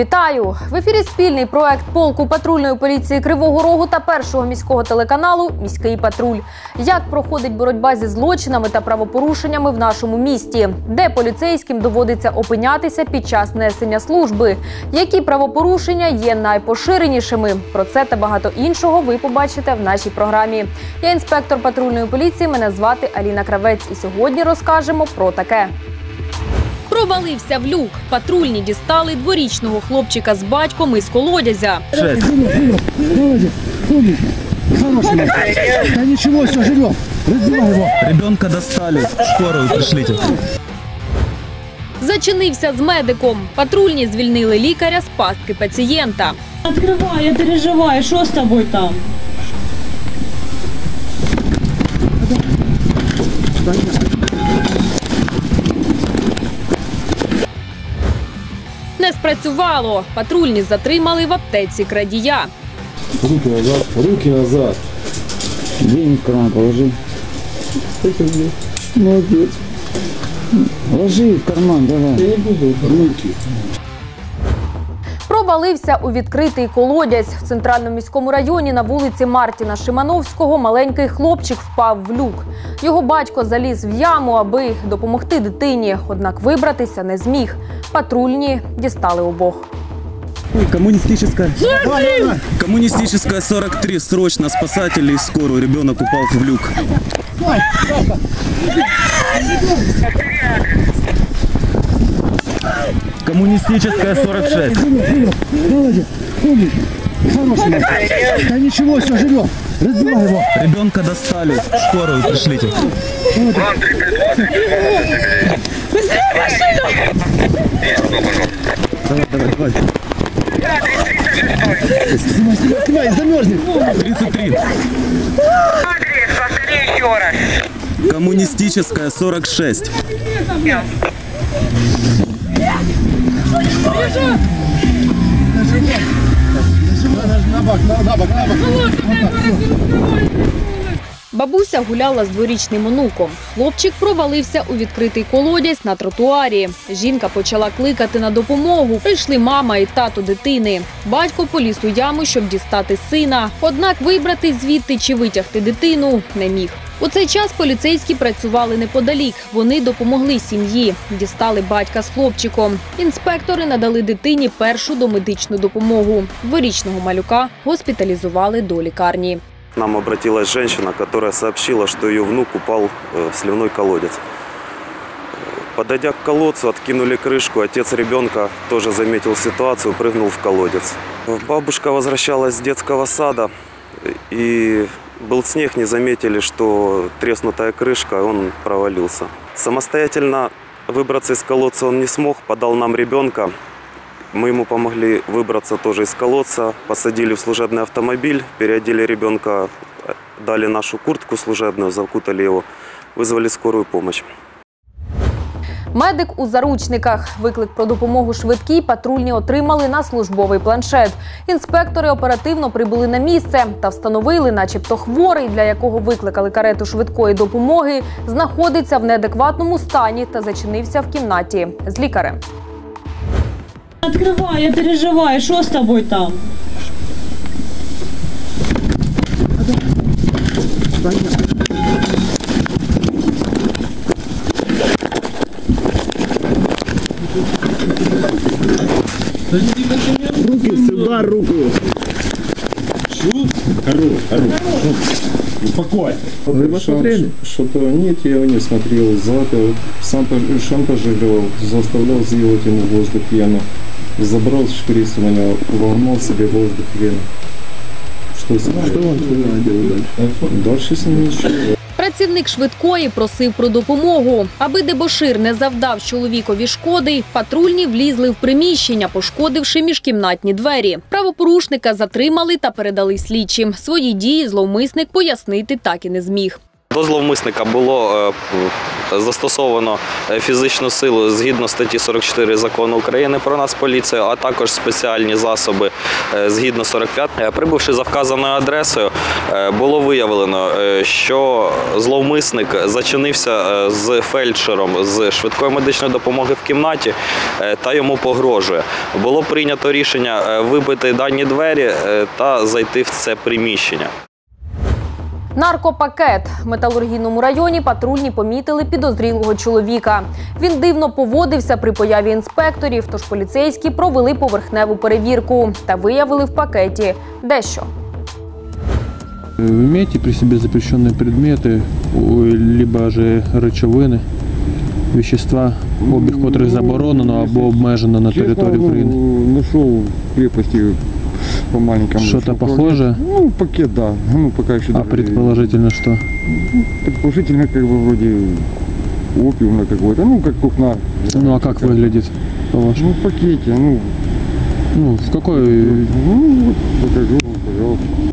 Вітаю! В ефірі спільний проект полку патрульної поліції Кривого Рогу та першого міського телеканалу Міський патруль. Як проходить боротьба зі злочинами та правопорушеннями в нашому місті, де поліцейським доводиться опинятися під час несення служби, які правопорушення є найпоширенішими. Про це та багато іншого ви побачите в нашій програмі. Я інспектор патрульної поліції. Мене звати Аліна Кравець. І сьогодні розкажемо про таке. Провалився в люк. Патрульні дістали дворічного хлопчика з батьком із колодязя. Молодец, умничка. Хороший мальчик. Да ничего, все, живем. Разбивай его. Ребенка достали, скорую пришлите. Зачинився з медиком. Патрульні звільнили лікаря з пастки пацієнта. Открывай, я переживаю, что с тобой там? Не спрацювало. Патрульні затримали в аптеці крадія. Руки назад, руки назад. Деньги в карман положи. Молодець. Ложи в карман, давай. Я не буду. Руки. Провалився у відкритий колодязь в центральному міському районі на вулиці Мартіна Шимановського. Маленький хлопчик впав в люк. Його батько заліз в яму, аби допомогти дитині. Однак вибратися не зміг. Патрульні дістали обох. Коммунистическая. Коммунистическая 43, срочно спасатели и скорую. Ребенок упал в люк. Коммунистическая 46. Молодец, умничка. Хороший. Да ничего, все, живем. Разбивай его. Ребенка достали, скорую пришлите. Давай, давай, давай. Снимай, снимай, снимай, замерзнет. 33. Адрес, повтори еще раз. Коммунистическая 46. Бабуся гуляла з дворічним онуком. Хлопчик провалився у відкритий колодязь на тротуарі. Жінка почала кликати на допомогу. Прийшли мама і тато дитини. Батько поліз у яму, щоб дістати сина. Однак вибрати звідти чи витягти дитину не міг. У цей час поліцейські працювали неподалік. Вони допомогли сім'ї, дістали батька з хлопчиком. Інспектори надали дитині першу домедичну допомогу. Дворічного малюка госпіталізували до лікарні. К нам обратилась женщина, которая сообщила, что ее внук упал э, в сливной колодец. Э, Подойдя к колодцу, откинули крышку. Отец ребенка тоже заметил ситуацию, прыгнул в колодец. Э, Бабушка возвращалась с детского сада, э, и был снег, не заметили, что треснутая крышка, он провалился. Самостоятельно выбраться из колодца он не смог, подал нам ребенка. Мы ему помогли выбраться тоже из колодца, посадили в служебный автомобиль, переодели ребенка, дали нашу куртку служебную, закутали его, вызвали скорую помощь. Медик у заручниках. Виклик про допомогу швидкій патрульні отримали на службовий планшет. Інспектори оперативно прибули на місце та встановили, начебто хворий, для якого викликали карету швидкої допомоги, знаходиться в неадекватному стані та зачинився в кімнаті з лікарем. Открывай, я переживаю, что с тобой там? Руки сюда, руку. Ору, ору. Вы посмотрели? Что-то нет, я его не смотрел. Запил, сам шантажировал, заставлял сделать ему воздух вену. Забрал шприц у меня, вогнал себе воздух вену. Что с ним? Что он делать дальше? Дальше с ним ничего. Працівник швидкої просив про допомогу. Аби дебошир не завдав чоловікові шкоди, патрульні влізли в приміщення, пошкодивши міжкімнатні двері. Правопорушника затримали та передали слідчим. Свої дії зловмисник пояснити так і не зміг. До зловмисника було е, застосовано е, фізичну силу згідно статті 44 закону України про Нацполіцію, а також спеціальні засоби е, згідно 45. Е, Прибувши за вказаною адресою, е, було виявлено, е, що зловмисник зачинився е, з фельдшером з швидкої медичної допомоги в кімнаті е, та йому погрожує. Було прийнято рішення е, вибити дані двері е, та зайти в це приміщення. Наркопакет в металургійному районі патрульні помітили підозрілого чоловіка. Він дивно поводився при появі інспекторів, тож поліцейські провели поверхневу перевірку та виявили в пакеті дещо. Вы имеете при себе запрещенные предметы, о, либо же речовини, вещества, обіг котрих заборонено або обмежено на території України? Нашел в крепости По маленькому. Что-то похоже? Ну, пакет, да. Ну, пока еще А даже- предположительно что? Предположительно, как бы вроде опиума какой-то, ну, как кухна. Ну а как выглядит, по-вашему? Ну, в пакете, ну, Ну, в какой... ну, вот, покажу вам, пожалуйста.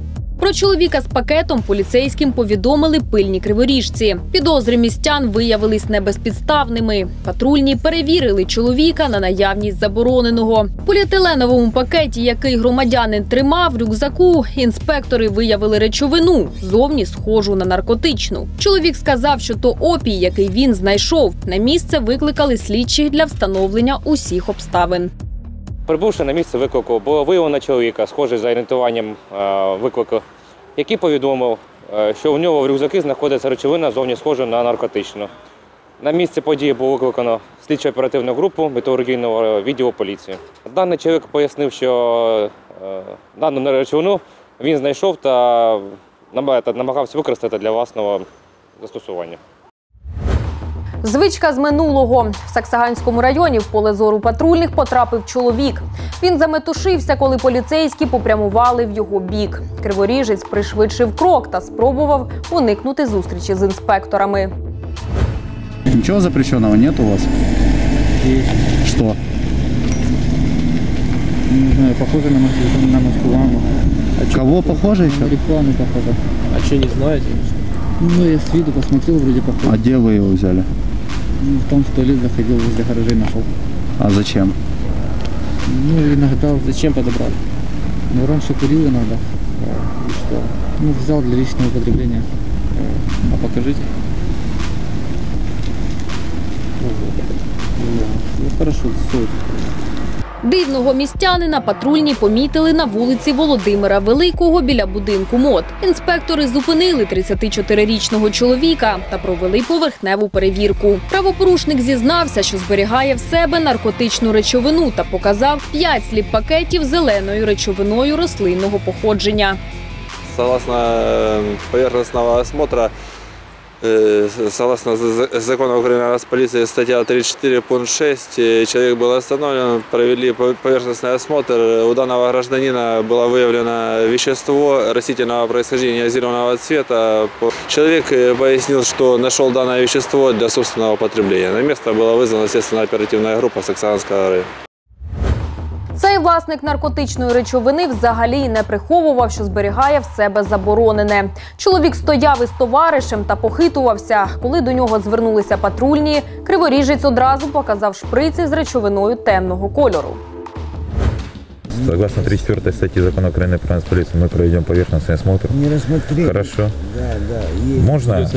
Про чоловіка з пакетом поліцейським повідомили пильні криворіжці. Підозри містян виявились небезпідставними. Патрульні перевірили чоловіка на наявність забороненого. В поліетиленовому пакеті, який громадянин тримав рюкзаку, інспектори виявили речовину, зовні схожу на наркотичну. Чоловік сказав, що то опій, який він знайшов. На місце викликали слідчих для встановлення усіх обставин. Прибувши на місце виклику, було виявлено чоловіка, схожий за орієнтуванням е, виклику, який повідомив, е, що у нього в рюкзаки знаходиться речовина зовні схожа на наркотичну. На місце події було викликано слідчо оперативну групу металургійного відділу поліції. Даний чоловік пояснив, що е, дану речовину він знайшов та намагався використати для власного застосування. Звичка з минулого в Саксаганському районі в поле зору патрульних потрапив чоловік. Він заметушився, коли поліцейські попрямували в його бік. Криворіжець пришвидшив крок та спробував уникнути зустрічі з інспекторами. Ничего запрещенного нет у вас? Что? Не знаю, похоже на, Москву- на Москву. Кого похоже еще? Рекламу, походу. А що не знаєте? Ну, я с виду посмотрел, вроде похоже. А где вы его взяли? Ну, в том, в туалет заходил, возле гаражей нашел. А зачем? Ну, иногда... Зачем подобрали? Ну, раньше курил иногда. И что? Ну, взял для личного употребления. Э, А покажите. Ну, хорошо, стоит. Дивного містянина патрульні помітили на вулиці Володимира Великого біля будинку МОД. Інспектори зупинили 34-річного чоловіка та провели поверхневу перевірку. Правопорушник зізнався, що зберігає в себе наркотичну речовину та показав 5 сліп-пакетів зеленою речовиною рослинного походження. Согласно э, поверхностного осмотра, согласно за- закону Украины о Нацполиции, статья 34, пункт 6, э, человек был остановлен, провели по- поверхностный осмотр. У данного гражданина было выявлено вещество растительного происхождения зеленого цвета. По- Человек э, пояснил, что нашел данное вещество для собственного потребления. На место была вызвана, естественно, оперативная группа Саксанского района. Цей власник наркотичної речовини взагалі не приховував, що зберігає в себе заборонене. Чоловік стояв із товаришем та похитувався. Коли до нього звернулися патрульні, криворіжець одразу показав шприці з речовиною темного кольору. Согласно 34 статьи закона Украины про полицию мы проведем поверхностный осмотр. Не рассмотрели. Хорошо. Да, да. Есть. Можно?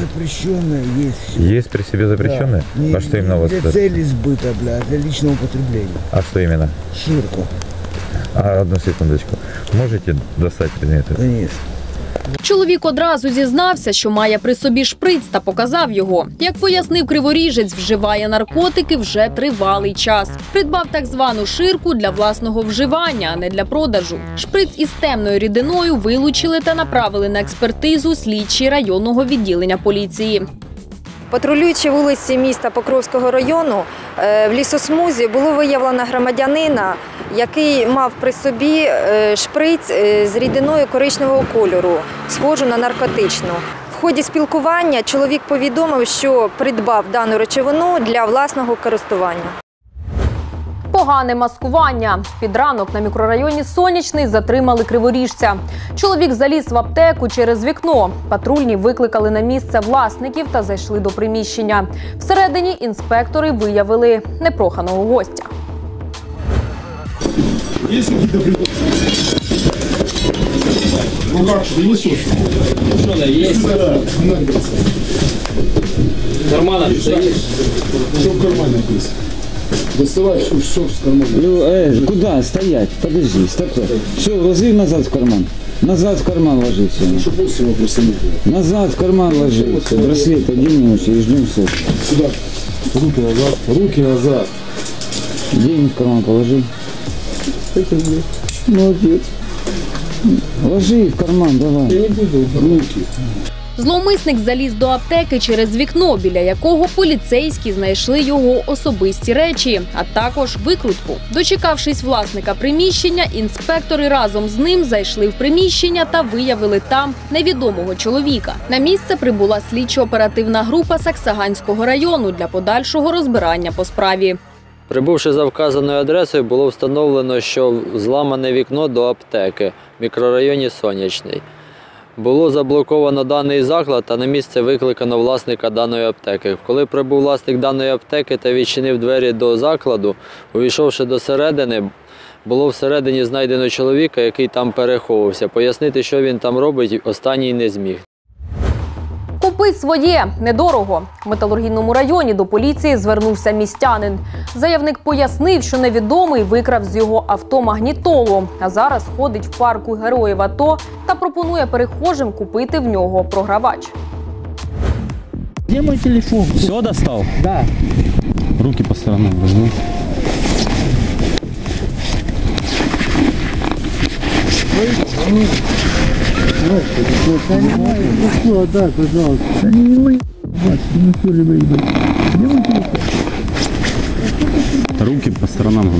Запрещенное есть все. Есть при себе запрещенные? Не- А что именно у вас? Для цели сбыта, бля, для личного употребления. А что именно? Ширку. А, одну секундочку. Можете достать предметы? Конечно. Чоловік одразу зізнався, що має при собі шприц та показав його. Як пояснив криворіжець, вживає наркотики вже тривалий час. Придбав так звану ширку для власного вживання, а не для продажу. Шприц із темною рідиною вилучили та направили на експертизу слідчі районного відділення поліції. Патрулюючи вулиці міста Покровського району, в лісосмузі було виявлено громадянина, який мав при собі е, шприць е, з рідиною коричневого кольору, схожу на наркотичну. В ході спілкування чоловік повідомив, що придбав дану речовину для власного користування. По Погане маскування. Під ранок на мікрорайоні Сонячний затримали криворіжця. Чоловік заліз в аптеку через вікно. Патрульні викликали на місце власників та зайшли до приміщення. Всередині інспектори виявили непроханого гостя. Ну. Кармана Что в кармане есть? Доставай все, все с кармана. Ну, э, куда стоять? Подожди, стоп. Все, ложи назад в карман. Назад в карман ложи все. Чтобы после вопроса не было. Назад в карман ложи. Всё, Браслет оденешь и ждем суд. Сюда. Руки назад. Руки назад. Деньги в карман положи. Молодец. Ложи в карман, давай. Я не буду. Руки. Зловмисник заліз до аптеки через вікно, біля якого поліцейські знайшли його особисті речі, а також викрутку. Дочекавшись власника приміщення, інспектори разом з ним зайшли в приміщення та виявили там невідомого чоловіка. На місце прибула слідчо-оперативна група Саксаганського району для подальшого розбирання по справі. Прибувши за вказаною адресою, було встановлено, що зламане вікно до аптеки в мікрорайоні Сонячний. Було заблоковано даний заклад, а на місце викликано власника даної аптеки. Коли прибув власник даної аптеки та відчинив двері до закладу, увійшовши до середини, було всередині знайдено чоловіка, який там переховувався. Пояснити, що він там робить, останній не зміг. Купи своє недорого. В металургійному районі до поліції звернувся містянин. Заявник пояснив, що невідомий викрав з його авто магнітолу, а зараз ходить в парку героїв АТО та пропонує перехожим купити в нього програвач. Где мой телефон? Все достал? Да. Руки по сторонам возьми. Ну что, да, пожалуйста. Не мы. Ну что же вы? Руки по сторонам.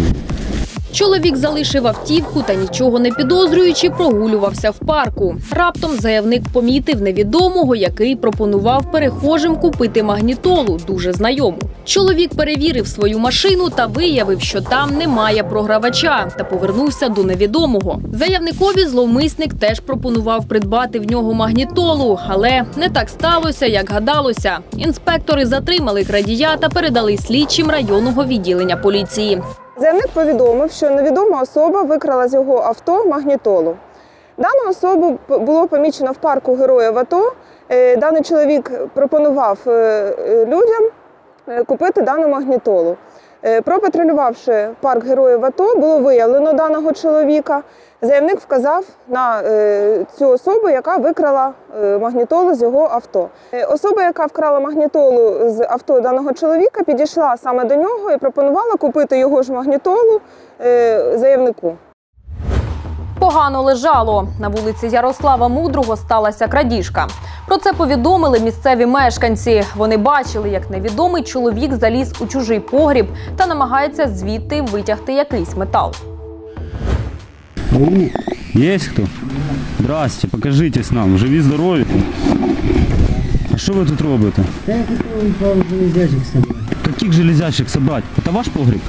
Чоловік залишив автівку та нічого не підозрюючи, прогулювався в парку. Раптом заявник помітив невідомого, який пропонував перехожим купити магнітолу, дуже знайому. Чоловік перевірив свою машину та виявив, що там немає програвача, та повернувся до невідомого. Заявникові зловмисник теж пропонував придбати в нього магнітолу, але не так сталося, як гадалося. Інспектори затримали крадія та передали слідчим районного відділення поліції. Заявник повідомив, що невідома особа викрала з його авто магнітолу. Дану особу було помічено в парку Героїв АТО. Е, Даний чоловік пропонував е, людям е, купити дану магнітолу. Е, Пропатрулювавши парк Героїв АТО, було виявлено даного чоловіка. Заявник вказав на е, цю особу, яка викрала е, магнітолу з його авто. Особа, яка вкрала магнітолу з авто даного чоловіка, підійшла саме до нього і пропонувала купити його ж магнітолу заявнику. Погано лежало. На вулиці Ярослава Мудрого сталася крадіжка. Про це повідомили місцеві мешканці. Вони бачили, як невідомий чоловік заліз у чужий погріб та намагається звідти витягти якийсь метал. Есть кто? Здрасте, покажитесь нам. Живі, здорові. А що ви тут робите? Да я хотел пару железячек собрать. Каких железящих собрать? Это ваш погреб?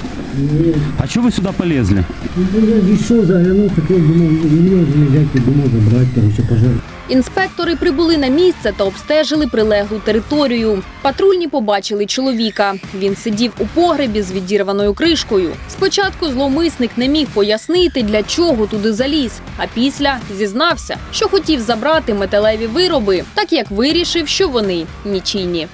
А что вы сюда полезли? Ну, я зашел, заглянул, хотел, думал, увидел железяки, думал забрать, короче, пожалуйста. Інспектори прибули на місце та обстежили прилеглу територію. Патрульні побачили чоловіка. Він сидів у погребі з відірваною кришкою. Спочатку зловмисник не міг пояснити, для чого туди заліз, а після зізнався, що хотів забрати металеві вироби, так як вирішив, що вони нічийні.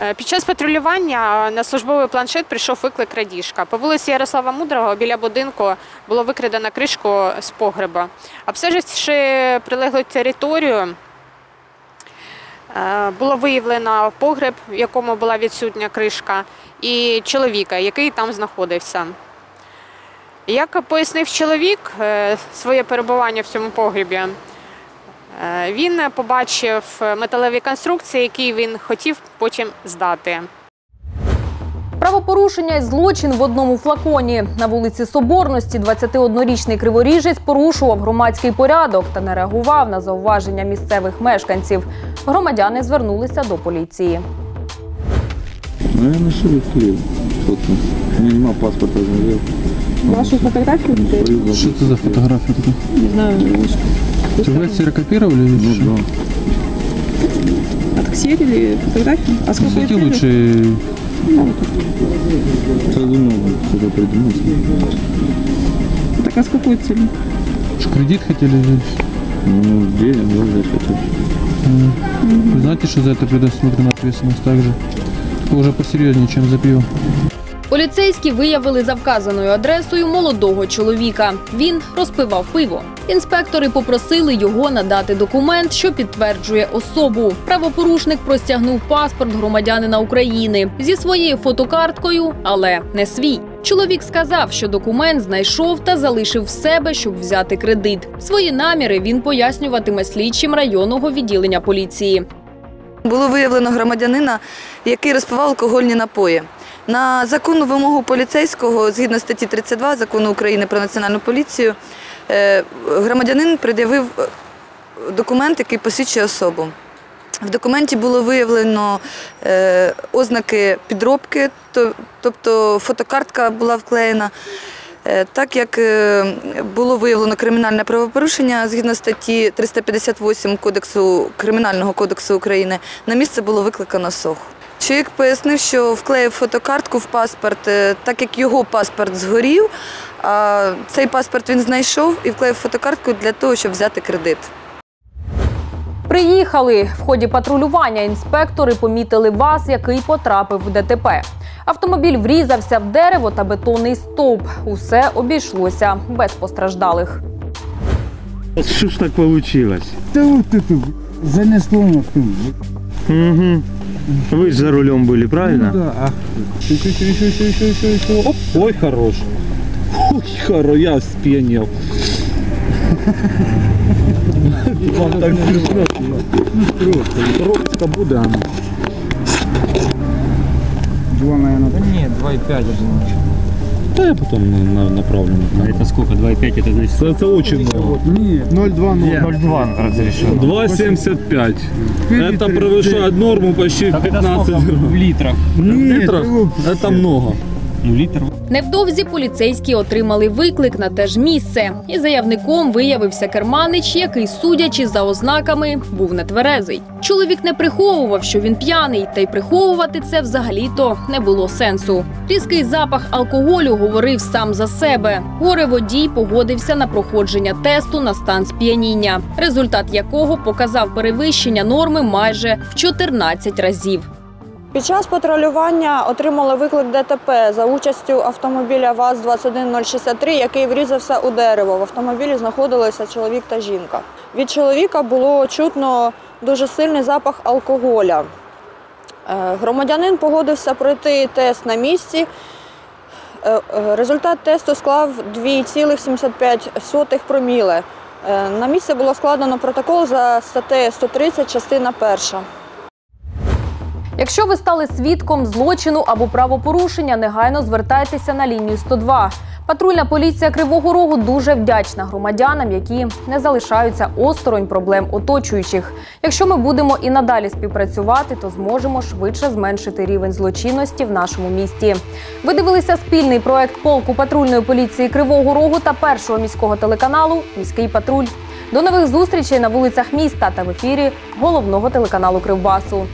Е, Під час патрулювання на службовий планшет прийшов виклик крадіжка. По вулиці Ярослава Мудрого біля будинку було викрадено кришку з погреба. Обстеживши прилеглу територію, е, було виявлено погреб, в якому була відсутня кришка, і чоловіка, який там знаходився. Як пояснив чоловік е, своє перебування в цьому погребі, він побачив металеві конструкції, які він хотів потім здати. Правопорушення і злочин в одному флаконі. На вулиці Соборності 21-річний криворіжець порушував громадський порядок та не реагував на зауваження місцевих мешканців. Громадяни звернулися до поліції. Ну я на? Собственно. У меня нема паспорта, знаешь. Вашу фотографію? Что это за фотография такая? Не знаю. Ты вы ксерокопировали или Ну, что? Отксерили фотографию? А сколько Свети это? лучше Сразу много что-то придумать. Так а с какой целью? Что, кредит хотели взять? Ну, денег, да, взять хотел. М. Вы знаете, что за это предусмотрена ответственность также? Только уже посерьезнее, чем за пиво. Поліцейські виявили за вказаною адресою молодого чоловіка. Він розпивав пиво. Інспектори попросили його надати документ, що підтверджує особу. Правопорушник простягнув паспорт громадянина України зі своєю фотокарткою, але не свій. Чоловік сказав, що документ знайшов та залишив в себе, щоб взяти кредит. Свої наміри він пояснюватиме слідчим районного відділення поліції. Було виявлено громадянина, який розпивав алкогольні напої. На законну вимогу поліцейського, згідно статті 32 закону України про національну поліцію, е, громадянин пред'явив е, документ, який посвідчує особу. В документі було виявлено е, ознаки підробки, тобто фотокартка була вклеєна. Так як було виявлено кримінальне правопорушення згідно статті 358 Кодексу Кримінального кодексу України, на місце було викликано СОХ. Чоловік пояснив, що вклеїв фотокартку в паспорт, е, так як його паспорт згорів, а цей паспорт він знайшов і вклеїв фотокартку для того, щоб взяти кредит. Приїхали в ході патрулювання. Інспектори помітили ВАЗ, який потрапив в ДТП. Автомобіль врізався в дерево та бетонний стовп. Усе обійшлося без постраждалих. Что ж так получилось? Да вот это, занесло на. Угу. Вы же за рулем были, правильно? Ну да, Еще, еще, еще, еще, еще, еще, еще. Оп, ой, хорош. Ой, хоро, я спьянел. Вам так смешно. Коробочка буде, а ну. два, наверное. Да нет, 2,5 я думаю. Да я потом на, на, направлю. А это сколько? 2,5 это значит? Это, это очень много. Нет, 0,2, 0,2 разрешено. 2,75. Это превышает норму почти в Так это 15 сколько в литрах? литров. Это много. Ну, литр. Невдовзі поліцейські отримали виклик на те ж місце. І заявником виявився керманич, який, судячи за ознаками, був нетверезий. Чоловік не приховував, що він п'яний, та й приховувати це взагалі-то не було сенсу. Різкий запах алкоголю говорив сам за себе. Горе водій погодився на проходження тесту на стан сп'яніння, результат якого показав перевищення норми майже в 14 разів. Під час патрулювання отримали виклик ДТП за участю автомобіля ВАЗ-21063, який врізався у дерево. В автомобілі знаходилися чоловік та жінка. Від чоловіка було чутно дуже сильний запах алкоголя. Е, Громадянин погодився пройти тест на місці. Е, е, Результат тесту склав 2,75 проміле. На місце було складено протокол за статтею 130, частина перша. Якщо ви стали свідком злочину або правопорушення, негайно звертайтеся на лінію 102. Патрульна поліція Кривого Рогу дуже вдячна громадянам, які не залишаються осторонь проблем оточуючих. Якщо ми будемо і надалі співпрацювати, то зможемо швидше зменшити рівень злочинності в нашому місті. Ви дивилися спільний проект полку патрульної поліції Кривого Рогу та першого міського телеканалу Міський патруль. До нових зустрічей на вулицях міста та в ефірі головного телеканалу Кривбасу.